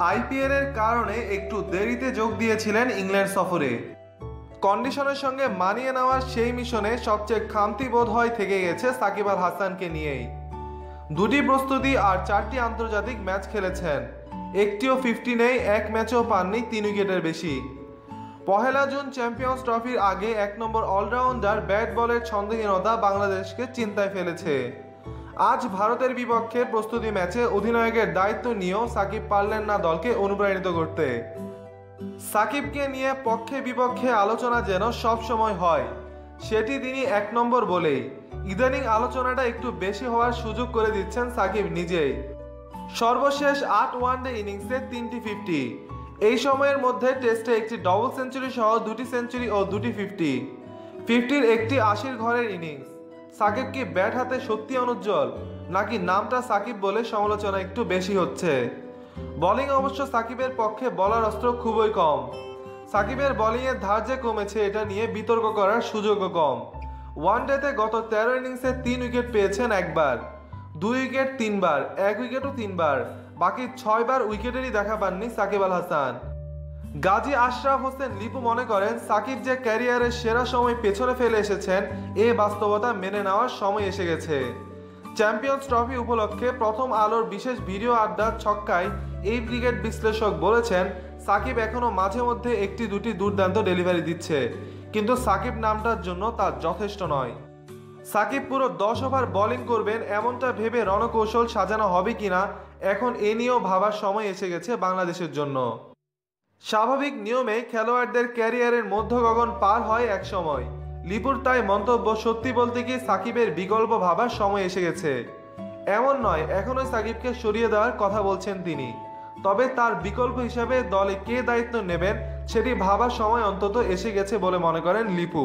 IPL এর কারণে একটু দেরিতে যোগ দিয়েছিলেন ইংল্যান্ড সফরে। কন্ডিশনের সঙ্গে মানিয়ে নেওয়ার সেই মিশনে সবচেয়ে খামতি বোধ হয় থেকে গেছে সাকিব আল হাসানকে নিয়েই। দুটি প্রস্তুতি আর চারটি আন্তর্জাতিক ম্যাচ খেলেছেন। একটিও ফিফটি নেই, এক ম্যাচও পাননি তিন উইকেটের বেশি। পহেলা জুন চ্যাম্পিয়ন্স ট্রফির আগে এক নম্বর অলরাউন্ডার ব্যাট বলের ছন্দহীনতা বাংলাদেশকে চিন্তায় ফেলেছে। আজ ভারতের বিপক্ষে প্রস্তুতি ম্যাচে অধিনায়কের দায়িত্ব নিয়েও সাকিব পারলেন না দলকে অনুপ্রাণিত করতে। সাকিবকে নিয়ে পক্ষে বিপক্ষে আলোচনা যেন সব সময় হয়, সেটি তিনি এক নম্বর বলেই। ইদানিং আলোচনাটা একটু বেশি হওয়ার সুযোগ করে দিচ্ছেন সাকিব নিজেই। সর্বশেষ আট ওয়ানডে ইনিংসে তিনটি ফিফটি। এই সময়ের মধ্যে টেস্টে একটি ডবল সেঞ্চুরি সহ দুটি সেঞ্চুরি ও দুটি ফিফটি। ফিফটির একটি আশির ঘরের ইনিংস। সাকিব কি ব্যাট হাতে সত্যি অনুজ্জ্বল নাকি নামটা সাকিব বলে সমালোচনা একটু বেশি হচ্ছে? বোলিং অবশ্য সাকিবের পক্ষে বলার অস্ত্র খুবই কম। সাকিবের বোলিংয়ের ধার যে কমেছে, এটা নিয়ে বিতর্ক করার সুযোগও কম। ওয়ানডেতে গত তেরো ইনিংসে তিন উইকেট পেয়েছেন একবার, দুই উইকেট তিনবার, এক উইকেটও তিনবার, বাকি ছয়বার উইকেটেরই দেখা পাননি সাকিব আল হাসান। গাজী আশরাফ হোসেন লিপু মনে করেন, সাকিব যে ক্যারিয়ারের সেরা সময় পেছনে ফেলে এসেছেন, এ বাস্তবতা মেনে নেওয়ার সময় এসে গেছে। চ্যাম্পিয়ন্স ট্রফি উপলক্ষে প্রথম আলোর বিশেষ ভিডিও আড্ডার ছক্কায় এই ক্রিকেট বিশ্লেষক বলেছেন, সাকিব এখনও মাঝে মধ্যে একটি দুটি দুর্দান্ত ডেলিভারি দিচ্ছে, কিন্তু সাকিব নামটার জন্য তা যথেষ্ট নয়। সাকিব পুরো দশ ওভার বোলিং করবেন, এমনটা ভেবে রণকৌশল সাজানো হবে কিনা, এখন এ নিয়েও ভাবার সময় এসে গেছে বাংলাদেশের জন্য। স্বাভাবিক নিয়মে খেলোয়াড়দের ক্যারিয়ারের মধ্যগগন পার হয় এক সময়। লিপুর তাই মন্তব্য সত্যি বলতে গিয়ে সাকিবের বিকল্প ভাবার সময় এসে গেছে। এমন নয়, এখনও সাকিবকে সরিয়ে দেওয়ার কথা বলছেন তিনি। তবে তার বিকল্প হিসাবে দলে কে দায়িত্ব নেবেন সেটি ভাবার সময় অন্তত এসে গেছে বলে মনে করেন লিপু।